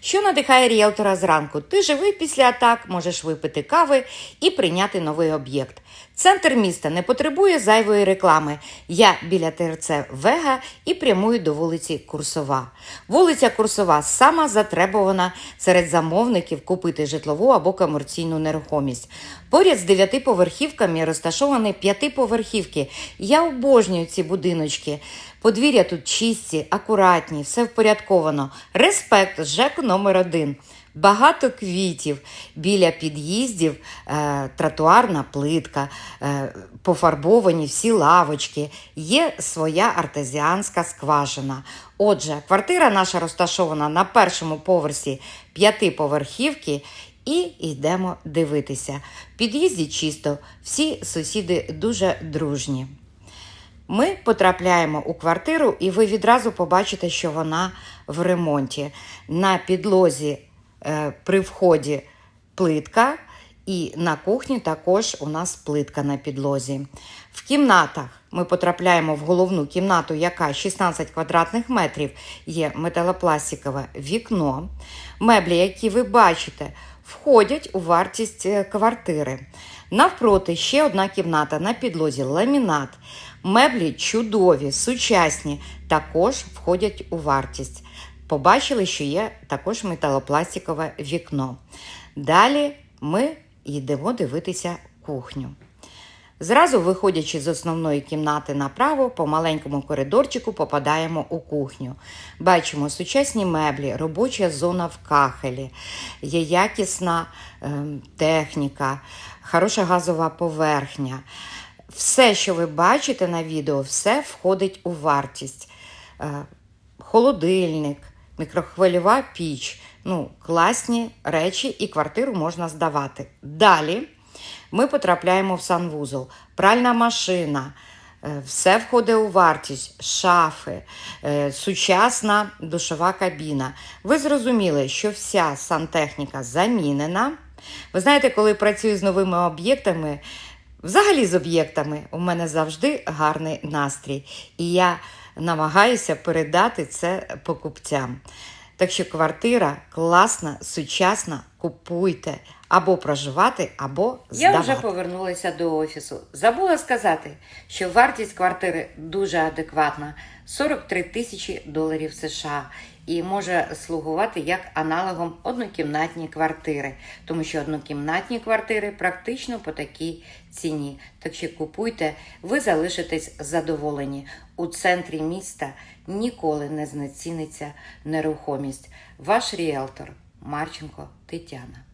Що надихає ріелтора зранку? Ти живий після атак, можеш випити кави і прийняти новий об'єкт. Центр міста не потребує зайвої реклами. Я біля ТРЦ Вега і прямую до вулиці Курсова. Вулиця Курсова сама затребувана серед замовників купити житлову або комерційну нерухомість. Поряд з дев'ятиповерхівками розташовані п'ятиповерхівки. Я обожнюю ці будиночки. Подвір'я тут чисті, акуратні, все впорядковано. Респект ЖЕК номер один. Багато квітів біля під'їздів, е, тротуарна плитка, е, пофарбовані всі лавочки. Є своя артезіанська скважина. Отже, квартира наша розташована на першому поверсі п'ятиповерхівки. І йдемо дивитися. В під'їзді чисто, всі сусіди дуже дружні. Ми потрапляємо у квартиру, і ви відразу побачите, що вона в ремонті. На підлозі е, при вході плитка, і на кухні також у нас плитка на підлозі. В кімнатах ми потрапляємо в головну кімнату, яка 16 квадратних метрів, є металопластикове вікно. Меблі, які ви бачите, входять у вартість е, квартири. Навпроти ще одна кімната на підлозі ламінат. Меблі чудові, сучасні, також входять у вартість. Побачили, що є також металопластикове вікно. Далі ми йдемо дивитися кухню. Зразу, виходячи з основної кімнати направо, по маленькому коридорчику попадаємо у кухню. Бачимо сучасні меблі, робоча зона в кахелі, є якісна ем, техніка, хороша газова поверхня. Все, що ви бачите на відео, все входить у вартість. Е, холодильник, мікрохвильова піч. Ну, класні речі, і квартиру можна здавати. Далі ми потрапляємо в санвузол, пральна машина. е, Все входить у вартість, шафи, е, сучасна душова кабіна. Ви зрозуміли, що вся сантехніка замінена. Ви знаєте, коли працюю з новими об'єктами, взагалі з об'єктами, у мене завжди гарний настрій. І я намагаюся передати це покупцям. Так що квартира класна, сучасна, купуйте або проживати, або здавати. Я вже повернулася до офісу. Забула сказати, що вартість квартири дуже адекватна 43 тисячі доларів США і може слугувати як аналогом однокімнатні квартири, тому що однокімнатні квартири практично по такій ціні. Так що купуйте, ви залишитесь задоволені. У центрі міста ніколи не знеціниться нерухомість. Ваш ріелтор Марченко Тетяна.